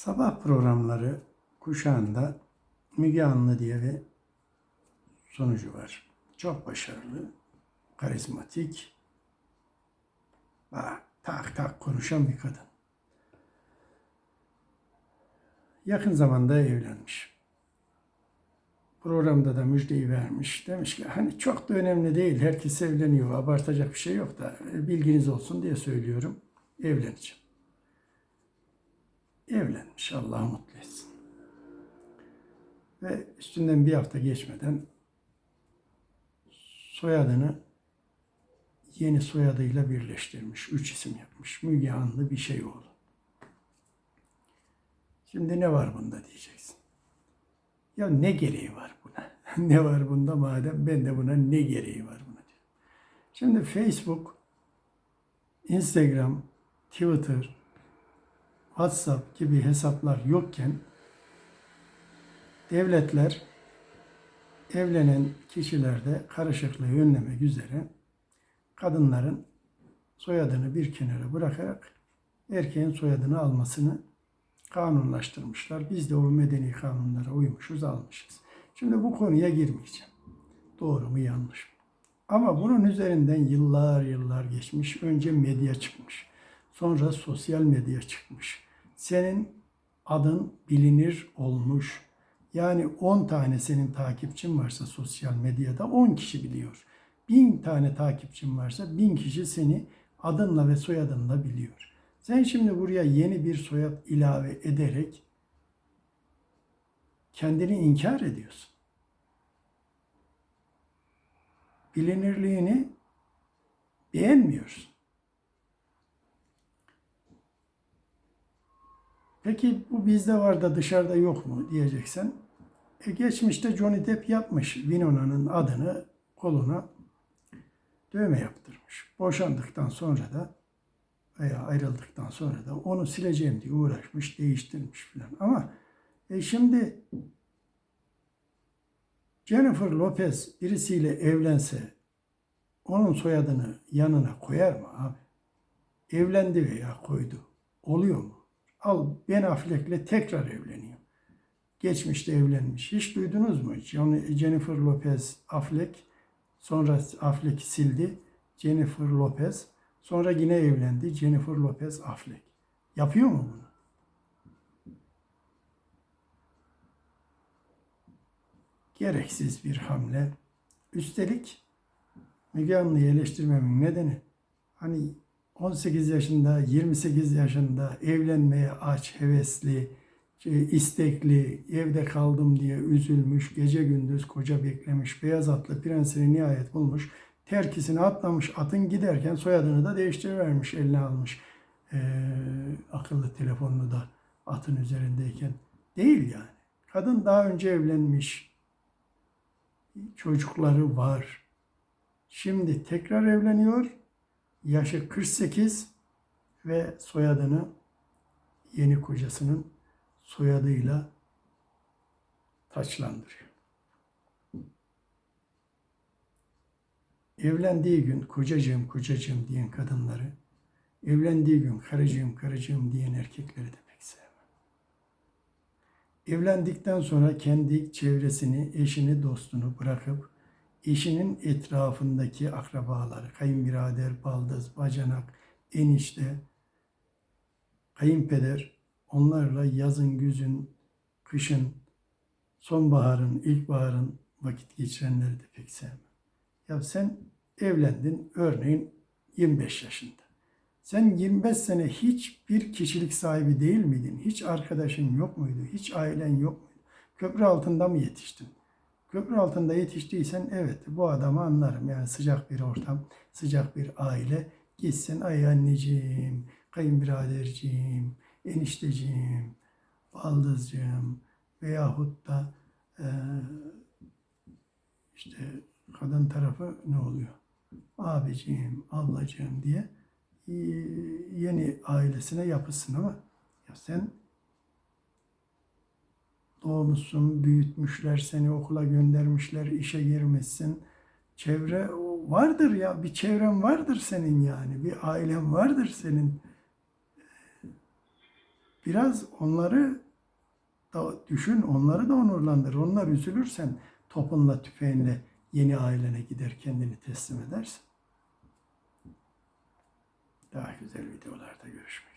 Sabah programları kuşağında Müge Anlı diye bir sonucu var. Çok başarılı, karizmatik, bak, tak tak konuşan bir kadın. Yakın zamanda evlenmiş. Programda da müjdeyi vermiş. Demiş ki hani çok da önemli değil. Herkes evleniyor. Abartacak bir şey yok da e, bilginiz olsun diye söylüyorum. Evleneceğim. Evlenmiş. Allah mutlu etsin. Ve üstünden bir hafta geçmeden soyadını yeni soyadıyla birleştirmiş. Üç isim yapmış. Müge Anlı bir şey oldu. Şimdi ne var bunda diyeceksin. Ya ne gereği var buna? ne var bunda madem ben de buna ne gereği var buna diyorum. Şimdi Facebook, Instagram, Twitter, WhatsApp gibi hesaplar yokken devletler evlenen kişilerde karışıklığı önlemek üzere kadınların soyadını bir kenara bırakarak erkeğin soyadını almasını kanunlaştırmışlar. Biz de o medeni kanunlara uymuşuz, almışız. Şimdi bu konuya girmeyeceğim. Doğru mu yanlış mı? Ama bunun üzerinden yıllar yıllar geçmiş. Önce medya çıkmış. Sonra sosyal medya çıkmış. Senin adın bilinir olmuş. Yani 10 tane senin takipçin varsa sosyal medyada 10 kişi biliyor. 1000 tane takipçin varsa 1000 kişi seni adınla ve soyadınla biliyor. Sen şimdi buraya yeni bir soyad ilave ederek kendini inkar ediyorsun. Bilinirliğini beğenmiyorsun. Peki bu bizde var da dışarıda yok mu diyeceksen. E geçmişte Johnny Depp yapmış Winona'nın adını koluna dövme yaptırmış. Boşandıktan sonra da veya ayrıldıktan sonra da onu sileceğim diye uğraşmış, değiştirmiş filan. Ama e şimdi Jennifer Lopez birisiyle evlense onun soyadını yanına koyar mı abi? Evlendi veya koydu. Oluyor mu? Al Ben Affleck'le tekrar evleniyor. Geçmişte evlenmiş. Hiç duydunuz mu? Jennifer Lopez Affleck. Sonra Affleck sildi. Jennifer Lopez. Sonra yine evlendi. Jennifer Lopez Affleck. Yapıyor mu bunu? Gereksiz bir hamle. Üstelik Müge Anlı'yı eleştirmemin nedeni hani 18 yaşında, 28 yaşında evlenmeye aç, hevesli, şey, istekli, evde kaldım diye üzülmüş, gece gündüz koca beklemiş, beyaz atlı prensini nihayet bulmuş, terkisini atlamış, atın giderken soyadını da değiştirivermiş, eline almış. Ee, akıllı telefonunu da atın üzerindeyken. Değil yani. Kadın daha önce evlenmiş, çocukları var. Şimdi tekrar evleniyor, yaşı 48 ve soyadını yeni kocasının soyadıyla taçlandırıyor. Evlendiği gün kocacığım kocacığım diyen kadınları, evlendiği gün karıcığım karıcığım diyen erkekleri de pek sevmem. Evlendikten sonra kendi çevresini, eşini, dostunu bırakıp eşinin etrafındaki akrabaları, kayınbirader, baldız, bacanak, enişte, kayınpeder, onlarla yazın, güzün, kışın, sonbaharın, ilkbaharın vakit geçirenleri de pek sevmem. Ya sen evlendin örneğin 25 yaşında. Sen 25 sene hiçbir kişilik sahibi değil miydin? Hiç arkadaşın yok muydu? Hiç ailen yok muydu? Köprü altında mı yetiştin? Köprü altında yetiştiysen evet bu adamı anlarım. Yani sıcak bir ortam, sıcak bir aile. Gitsin ay anneciğim, kayınbiraderciğim, enişteciğim, baldızcığım veyahut da e, işte kadın tarafı ne oluyor? Abiciğim, ablacığım diye e, yeni ailesine yapısın ama ya sen doğmuşsun, büyütmüşler, seni okula göndermişler, işe girmişsin. Çevre vardır ya, bir çevren vardır senin yani, bir ailen vardır senin. Biraz onları da düşün, onları da onurlandır. Onlar üzülürsen topunla, tüfeğinle yeni ailene gider kendini teslim edersin. Daha güzel videolarda görüşmek.